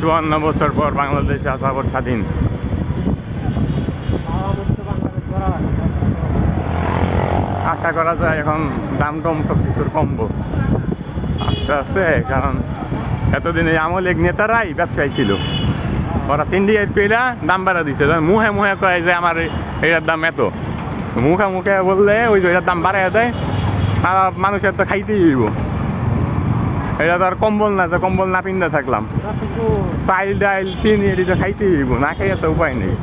চুয়ান্ন বছর পর বাংলাদেশে আসা পর স্বাধীন। আশা করা যায় এখন দাম টম সব কিছুর কমবো। আস্তে আস্তে, কারণ এতদিন এই আমল এক নেতারাই ব্যবসায়ী ছিল। ওরা সিন্ডিকেট কইরা দাম বাড়া দিছে। মুহে মুহে কয় যে আমার এটার দাম এত। মুখে মুখে বললে ওই যে এটার দাম বাড়াইয়া দেয়, আর মানুষের তো খাইতেই হইব। এটা তো আর কম্বল না, যে কম্বল না পিন্দা থাকলাম। চাইল ডাইল চিনি এটি তো খাইতেই হইব, না খাইয়া তো উপায় নেই।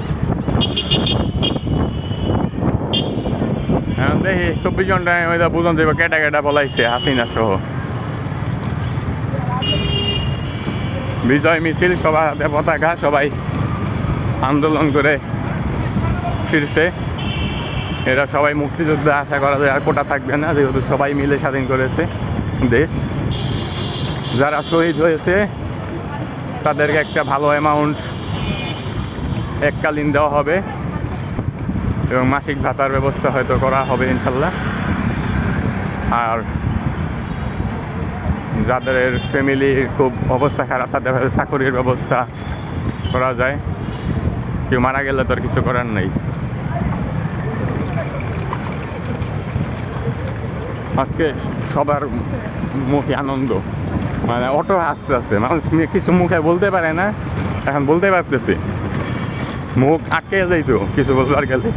দেখি, চব্বিশ ঘন্টায় ওইটা বুঝন যাবে কেটা কেটা বলাইছে হাসিনা সহ। বিজয় মিছিল সবার হাতে পতাকা সবাই আন্দোলন করে ফিরছে। এরা সবাই মুক্তিযুদ্ধে, আশা করা যায় আর কোটা থাকবে না, যেহেতু সবাই মিলে স্বাধীন করেছে দেশ। যারা শহীদ হয়েছে, তাদেরকে একটা ভালো অ্যামাউন্ট এককালীন দেওয়া হবে এবং মাসিক ভাতার ব্যবস্থা হয়তো করা হবে ইনশাল্লাহ। আর যাদের ফ্যামিলির খুব অবস্থা খারাপ, তাদের চাকরির ব্যবস্থা করা যায়। কেউ মারা গেলে তো আর কিছু করার নেই। আজকে সবার মুখে আনন্দ। মানে অটো হাসতে আসছে মানুষ কিছু মুখে বলতে পারে না, এখন বলতে পারতেছি। মুখ আটকে যাইতো, কিছু বলবার গেলে।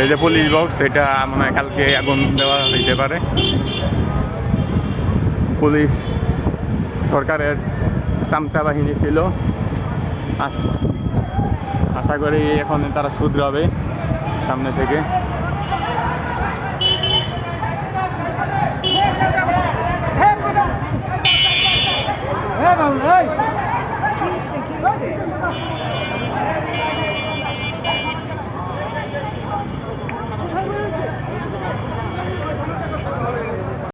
এই যে পুলিশ বক্স এটা মানে কালকে আগুন দেওয়া হইতে পারে। পুলিশ সরকারের চামচা বাহিনী ছিল আশ- করি এখন তারা শুধরাবে সামনে থেকে হইছে?